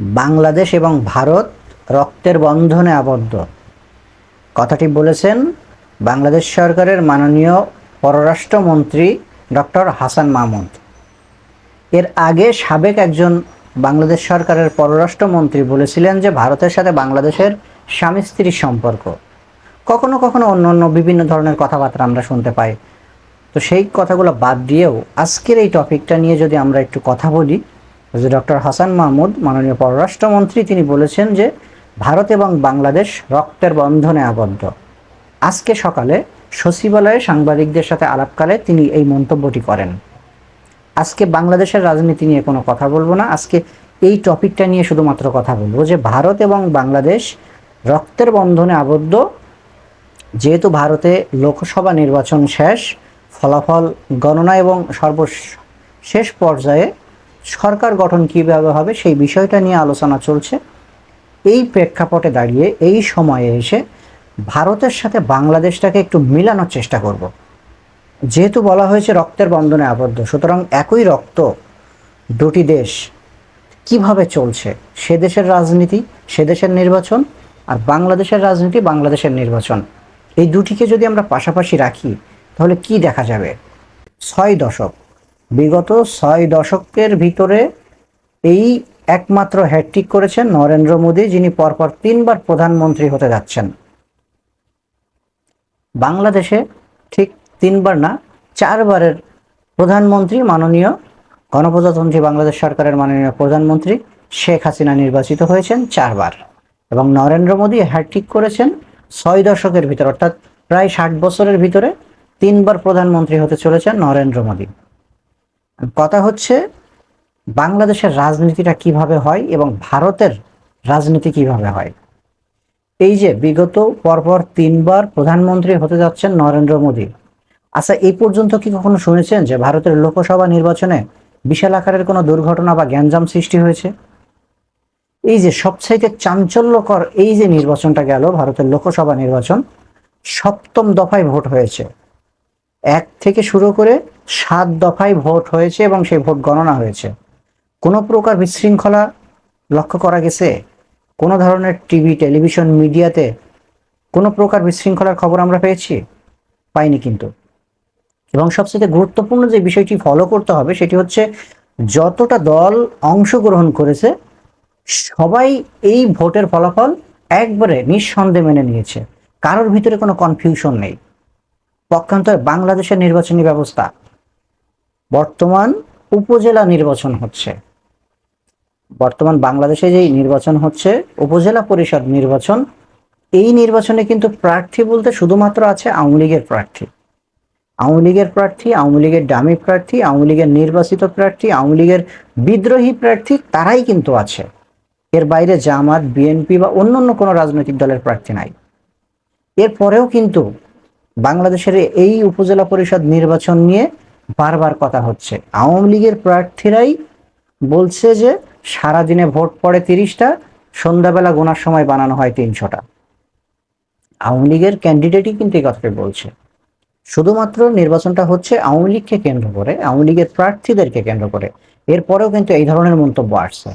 বাংলাদেশ এবং ভারত রক্তের বন্ধনে আবদ্ধ। কথাটি বলেছেন বাংলাদেশ সরকারের মাননীয় পররাষ্ট্রমন্ত্রী ডক্টর হাসান মাহমুদ। এর আগে সাবেক একজন বাংলাদেশ সরকারের পররাষ্ট্রমন্ত্রী বলেছিলেন যে ভারতের সাথে বাংলাদেশের স্বামী স্ত্রীর সম্পর্ক। কখনো কখনো অন্য অন্য বিভিন্ন ধরনের কথাবার্তা আমরা শুনতে পাই। তো সেই কথাগুলো বাদ দিয়েও আজকের এই টপিকটা নিয়ে যদি আমরা একটু কথা বলি ডক্টর হাসান মাহমুদ, মাননীয় পররাষ্ট্রমন্ত্রী, তিনি বলেছেন যে ভারত এবং বাংলাদেশ রক্তের বন্ধনে আবদ্ধ। আজকে সকালে সচিবালয়ে সাংবাদিকদের সাথে আলাপকালে তিনি এই মন্তব্যটি করেন। আজকে বাংলাদেশের রাজনীতি নিয়ে কোনো কথা বলব না। আজকে এই টপিকটা নিয়ে শুধুমাত্র কথা বলব যে ভারত এবং বাংলাদেশ রক্তের বন্ধনে আবদ্ধ। যেহেতু ভারতে লোকসভা নির্বাচন শেষ, ফলাফল, গণনা এবং সর্বশেষ পর্যায়ে সরকার গঠন কীভাবে হবে সেই বিষয়টা নিয়ে আলোচনা চলছে। এই প্রেক্ষাপটে দাঁড়িয়ে এই সময়ে এসে ভারতের সাথে বাংলাদেশটাকে একটু মিলানোর চেষ্টা করব। যেহেতু বলা হয়েছে রক্তের বন্ধনে আবদ্ধ, সুতরাং একই রক্ত দুটি দেশ কীভাবে চলছে? সে দেশের রাজনীতি, সে দেশের নির্বাচন আর বাংলাদেশের রাজনীতি, বাংলাদেশের নির্বাচন। এই দুটিকে যদি আমরা পাশাপাশি রাখি, তাহলে কি দেখা যাবে? ছয় দশক বিগত ছয় দশকের ভিতরে এই একমাত্র হ্যাট্রিক করেছেন নরেন্দ্র মোদী, যিনি পরপর তিনবার প্রধানমন্ত্রী হতে যাচ্ছেন। বাংলাদেশে ঠিক তিনবার না, চারবারের প্রধানমন্ত্রী, মাননীয় গণপ্রজাতন্ত্রী বাংলাদেশ সরকারের মাননীয় প্রধানমন্ত্রী শেখ হাসিনা নির্বাচিত হয়েছেন চারবার এবং নরেন্দ্র মোদী হ্যাট্রিক করেছেন ছয় দশকের ভিতর, অর্থাৎ প্রায় ষাট বছরের ভিতরে তিনবার প্রধানমন্ত্রী হতে চলেছেন নরেন্দ্র মোদী। কথা হচ্ছে, বাংলাদেশের রাজনীতিটা কীভাবে হয় এবং ভারতের রাজনীতি কীভাবে হয়? এই যে বিগত পরপর তিনবার প্রধানমন্ত্রী হতে যাচ্ছেন নরেন্দ্র মোদী। আচ্ছা এই পর্যন্ত কি কখনো শুনেছেন যে ভারতের লোকসভা নির্বাচনে বিশাল আকারের কোনো দুর্ঘটনা বা গ্যাঞ্জাম সৃষ্টি হয়েছে? এই যে সবচাইতে চাঞ্চল্যকর এই যে নির্বাচনটা গেল, ভারতের লোকসভা নির্বাচন, সপ্তম দফায় ভোট হয়েছে। এক থেকে শুরু করে সাত দফায় ভোট হয়েছে এবং সেই ভোট গণনা হয়েছে। কোনো প্রকার বিশৃঙ্খলা লক্ষ্য করা গেছে? কোনো ধরনের টিভি, টেলিভিশন, মিডিয়াতে কোনো প্রকার বিশৃঙ্খলার খবর আমরা পেয়েছি? পাইনি কিন্তু। এবং সবচেয়ে গুরুত্বপূর্ণ যে বিষয়টি ফলো করতে হবে সেটি হচ্ছে যতটা দল অংশগ্রহণ করেছে, সবাই এই ভোটের ফলাফল একবারে নিঃসন্দেহে মেনে নিয়েছে। কারোর ভিতরে কোনো কনফিউশন নেই। পক্ষান্তরে বাংলাদেশের নির্বাচনী ব্যবস্থা। বর্তমান উপজেলা নির্বাচন হচ্ছে। বর্তমান বাংলাদেশে যেই নির্বাচন হচ্ছে, উপজেলা পরিষদ নির্বাচন, এই নির্বাচনে কিন্তু প্রার্থী বলতে শুধুমাত্র আছে আওয়ামী লীগের প্রার্থী। আওয়ামী লীগের প্রার্থী, আওয়ামী লীগের ডামি প্রার্থী, আওয়ামী লীগের নির্বাচিত প্রার্থী, আওয়ামী লীগের বিদ্রোহী প্রার্থী, তারাই কিন্তু আছে। এর বাইরে জামাত, বিএনপি বা অন্য অন্য কোনো রাজনৈতিক দলের প্রার্থী নাই। এরপরেও কিন্তু বাংলাদেশের এই উপজেলা পরিষদ নির্বাচন নিয়ে বারবার কথা হচ্ছে। আওয়ামী লীগের প্রার্থীরাই বলছে যে সারাদিনে ভোট পড়ে তিরিশটা, সন্ধ্যাবেলা গোনার সময় বানানো হয় তিনশোটা। আওয়ামী লীগের ক্যান্ডিডেটই কিন্তু এই কথাটি বলছে। শুধুমাত্র নির্বাচনটা হচ্ছে আওয়ামী লীগকে কেন্দ্র করে, আওয়ামী লীগের প্রার্থীদেরকে কেন্দ্র করে। এরপরেও কিন্তু এই ধরনের মন্তব্য আসছে।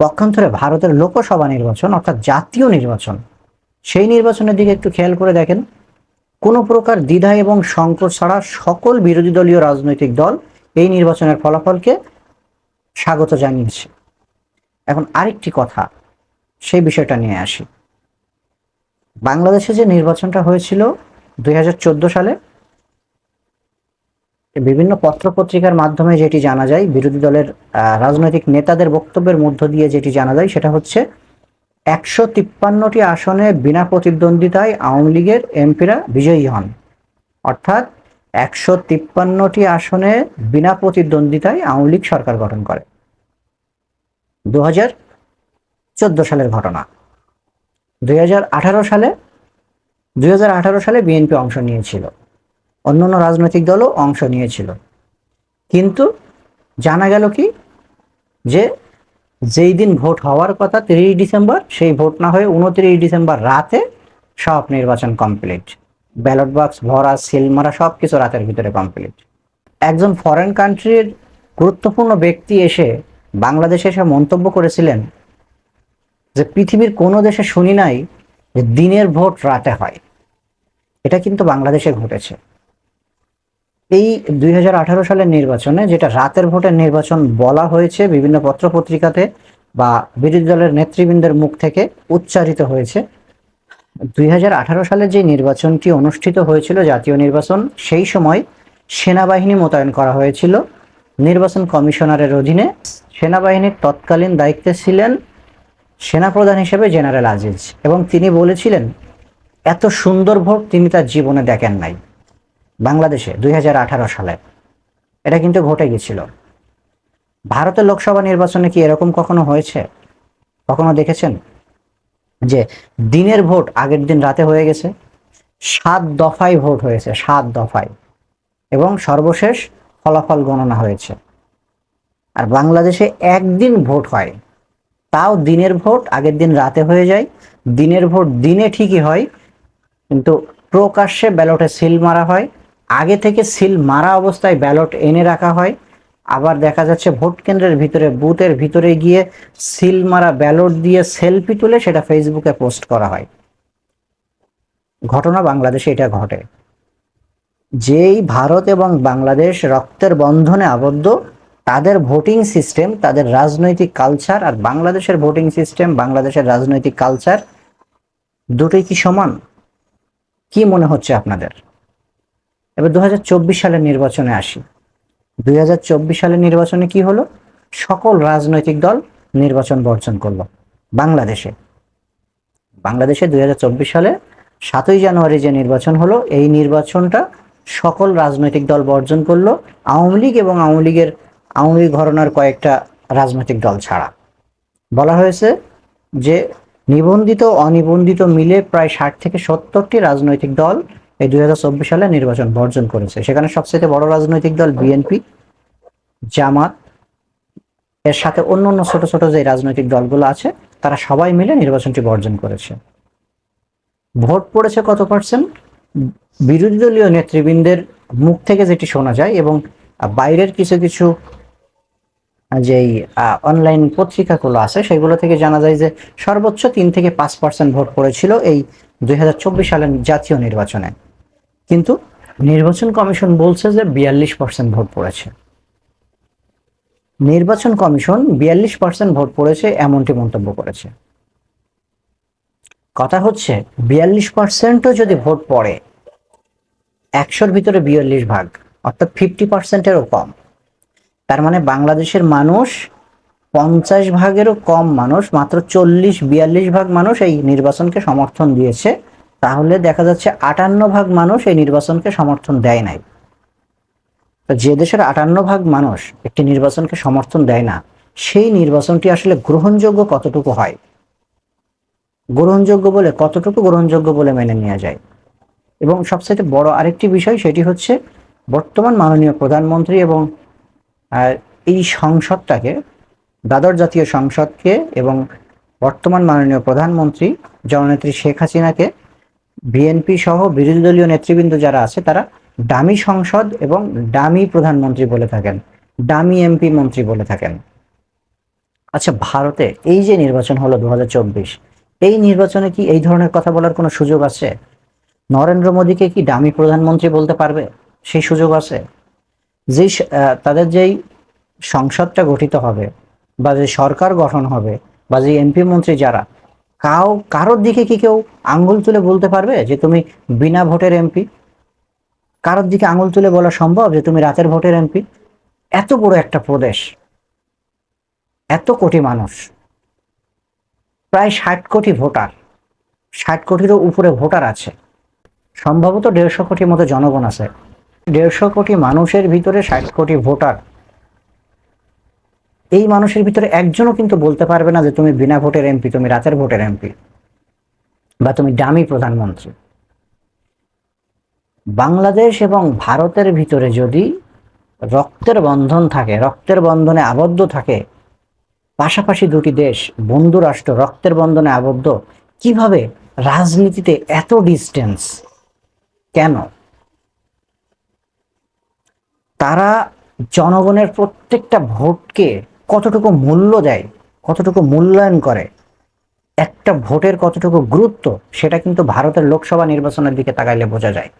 পক্ষান্তরে ভারতের লোকসভা নির্বাচন, অর্থাৎ জাতীয় নির্বাচন, সেই নির্বাচনের দিকে একটু খেয়াল করে দেখেন। কোনো প্রকার দ্বিধা এবং সংকট ছাড়া সকল বিরোধী দলীয় রাজনৈতিক দল এই নির্বাচনের ফলাফলকে স্বাগত জানিয়েছে। এখন আরেকটি কথা, সেই বিষয়টা নিয়ে আসি। বাংলাদেশে যে নির্বাচনটা হয়েছিল দুই হাজার চোদ্দ সালে, বিভিন্ন পত্র পত্রিকার মাধ্যমে যেটি জানা যায়, বিরোধী দলের রাজনৈতিক নেতাদের বক্তব্যের মধ্য দিয়ে যেটি জানা যায়, সেটা হচ্ছে একশো তিপ্পান্নটি আসনে বিনা প্রতিদ্বন্দ্বিতায় আওয়ামী লীগের এমপিরা বিজয়ী হন। অর্থাৎ একশো তিপ্পান্নটি আসনে বিনা প্রতিদ্বন্দ্বিতায় আওয়ামী লীগ সরকার গঠন করে। দু হাজার চোদ্দ সালের ঘটনা। দুই হাজার আঠারো সালে দুই হাজার আঠারো সালে বিএনপি অংশ নিয়েছিল। অন্যান্য রাজনৈতিক দলও অংশ নিয়েছিল। কিন্তু জানা গেল কি? যে যেই দিন ভোট হওয়ার কথা তিরিশ ডিসেম্বর, সেই ভোট না হয়ে উনত্রিশ ডিসেম্বর রাতে সব নির্বাচন কমপ্লিট ব্যালট বক্স ভরা সিল মারা সব কিছু রাতের ভিতরে কমপ্লিট একজন ফরেন কান্ট্রির গুরুত্বপূর্ণ ব্যক্তি এসে বাংলাদেশে এসে মন্তব্য করেছিলেন যে পৃথিবীর কোনো দেশে শুনি নাই যে দিনের ভোট রাতে হয়। এটা কিন্তু বাংলাদেশে ঘটেছে। এই দুই হাজার আঠারো সালের নির্বাচনে যেটা রাতের ভোটের নির্বাচন বলা হয়েছে বিভিন্ন পত্রপত্রিকাতে বা বিরোধী দলের নেতৃবৃন্দের মুখ থেকে উচ্চারিত হয়েছে, দুই সালে যে নির্বাচনটি অনুষ্ঠিত হয়েছিল, জাতীয় নির্বাচন, সেই সময় সেনাবাহিনী মোতায়েন করা হয়েছিল। নির্বাচন কমিশনারের অধীনে সেনাবাহিনীর তৎকালীন দায়িত্বে ছিলেন সেনাপ্রধান হিসেবে জেনারেল আজিজ এবং তিনি বলেছিলেন, এত সুন্দর ভোট তিনি তার জীবনে দেখেন নাই। বাংলাদেশে দুই হাজার আঠারো সালে। এটা কিন্তু ঘটে গেছিল ভারতের লোকসভা নির্বাচনে কি এরকম কখনো হয়েছে? কখনো দেখেছেন? যে দিনের ভোট আগের দিন রাতে হয়ে গেছে, সাত দফায় ভোট হয়েছে, সাত দফায়। এবং সর্বশেষ ফলাফল গণনা হয়েছে। আর বাংলাদেশে একদিন ভোট হয়, তাও দিনের ভোট আগের দিন রাতে হয়ে যায়, দিনের ভোট দিনে ঠিকই হয়, কিন্তু প্রকাশ্যে ব্যালটে সিল মারা হয় আগে থেকে সিল মারা অবস্থায় ব্যালট এনে রাখা হয়। আবার দেখা যাচ্ছে ভোট কেন্দ্রের ভিতরে, বুথের ভিতরে গিয়ে সিল মারা ব্যালট দিয়ে সেলফি তুলে সেটা ফেসবুকে পোস্ট করা হয়। ঘটনা বাংলাদেশে এটা ঘটে। যেই ভারত এবং বাংলাদেশ রক্তের বন্ধনে আবদ্ধ, তাদের ভোটিং সিস্টেম, তাদের রাজনৈতিক কালচার আর বাংলাদেশের ভোটিং সিস্টেম, বাংলাদেশের রাজনৈতিক কালচার, দুটোই কি সমান? কি মনে হচ্ছে আপনাদের? এবার দু সালের নির্বাচনে আসি। দুই হাজার চব্বিশ সালের নির্বাচনে কি হলো? সকল রাজনৈতিক দল নির্বাচন বর্জন করল বাংলাদেশে। বাংলাদেশে দু হাজার চব্বিশ সালে সাতই জানুয়ারি যে নির্বাচন হলো, এই নির্বাচনটা সকল রাজনৈতিক দল বর্জন করল, আওয়ামী লীগ এবং আওয়ামী লীগের আওয়ামী লীগ ঘরনার কয়েকটা রাজনৈতিক দল ছাড়া। বলা হয়েছে যে নিবন্ধিত অনিবন্ধিত মিলে প্রায় ষাট থেকে সত্তরটি রাজনৈতিক দল এই দুই হাজার চব্বিশ সালে নির্বাচন বর্জন করেছে। সেখানে সবচেয়ে বড় রাজনৈতিক দল বিএনপি জামাত। এর সাথে অন্য অন্য ছোট ছোট যে রাজনৈতিক দলগুলো আছে, তারা সবাই মিলে নির্বাচনটি বর্জন করেছে। ভোট পড়েছে কত পার্সেন্ট বিরোধী দলীয় নেতৃবৃন্দের মুখ থেকে যেটি শোনা যায় এবং বাইরের কিছু কিছু যেই অনলাইন পত্রিকাগুলো আছে, সেগুলো থেকে জানা যায় যে সর্বোচ্চ তিন থেকে পাঁচ পার্সেন্ট ভোট পড়েছিল এই দুই হাজার চব্বিশ সালের জাতীয় নির্বাচনে। কিন্তু নির্বাচন কমিশন বলছে যে বিয়াল্লিশ পার্সেন্ট ভোট পড়েছে। নির্বাচন কমিশন বিয়াল্লিশ পার্সেন্ট ভোট পড়েছে এমনটি মন্তব্য করেছে। কথা হচ্ছে বিয়াল্লিশ পার্সেন্টও যদি ভোট পড়ে, একশোর ভিতরে বিয়াল্লিশ ভাগ, অর্থাৎ ফিফটি পার্সেন্টেরও কম। তার মানে বাংলাদেশের মানুষ পঞ্চাশ ভাগেরও কম মানুষ, মাত্র চল্লিশ বিয়াল্লিশ ভাগ মানুষ এই নির্বাচনকে সমর্থন দিয়েছে তাহলে দেখা যাচ্ছে আটান্ন ভাগ মানুষ এই নির্বাচনকে সমর্থন দেয় নাই। যে দেশের আটান্ন ভাগ মানুষ একটি নির্বাচনকে সমর্থন দেয় না, সেই নির্বাচনটি আসলে গ্রহণযোগ্য কতটুকু হয়? গ্রহণযোগ্য বলে কতটুকু গ্রহণযোগ্য বলে মেনে নেওয়া যায়? এবং সবচেয়ে বড় আরেকটি বিষয় সেটি হচ্ছে বর্তমান মাননীয় প্রধানমন্ত্রী এবং এই সংসদটাকে, দ্বাদশ জাতীয় সংসদকে এবং বর্তমান মাননীয় প্রধানমন্ত্রী জননেত্রী শেখ হাসিনাকে বিএনপি সহ বিরোধী দলীয় নেতৃবৃন্দ যারা আছে, তারা ডামি সংসদ এবং ডামি প্রধানমন্ত্রী বলে থাকেন ডামি এমপি মন্ত্রী বলে থাকেন। আচ্ছা ভারতে এই যে নির্বাচন হলো দু হাজার চব্বিশ, এই নির্বাচনে কি এই ধরনের কথা বলার কোনো সুযোগ আছে? নরেন্দ্র মোদীকে কি ডামি প্রধানমন্ত্রী বলতে পারবে? সেই সুযোগ আছে। যেই তাদের যেই সংসদটা গঠিত হবে বা যে সরকার গঠন হবে বা যে এমপি মন্ত্রী যারা কাউ কারোর দিকে কি কেউ আঙ্গুল তুলে বলতে পারবে যে তুমি বিনা ভোটের এমপি? কারোর দিকে আঙুল তুলে বলা সম্ভব যে তুমি রাতের ভোটের এমপি? এত বড় একটা প্রদেশ। এত কোটি মানুষ। প্রায় ষাট কোটি ভোটার। ষাট কোটিরও উপরে ভোটার আছে। সম্ভবত দেড়শো কোটির মতো জনগণ আছে। দেড়শো কোটি মানুষের ভিতরে ষাট কোটি ভোটার। এই মানুষের ভিতরে একজনও কিন্তু বলতে পারবে না যে তুমি বিনা ভোটের এমপি, তুমি রাতের ভোটের এমপি বা তুমি ডামি প্রধানমন্ত্রী। বাংলাদেশ এবং ভারতের ভিতরে যদি রক্তের বন্ধন থাকে, রক্তের বন্ধনে আবদ্ধ থাকে, পাশাপাশি দুটি দেশ, বন্ধু রাষ্ট্র, রক্তের বন্ধনে আবদ্ধ, কীভাবে রাজনীতিতে এত ডিস্টেন্স কেন? তারা জনগণের প্রত্যেকটা ভোটকে কতটুকু মূল্য দেয়, কতটুকু মূল্যায়ন করে, একটা ভোটের কতটুকু গুরুত্ব, সেটা কিন্তু ভারতের লোকসভা নির্বাচনের দিকে তাকাইলে বোঝা যায়।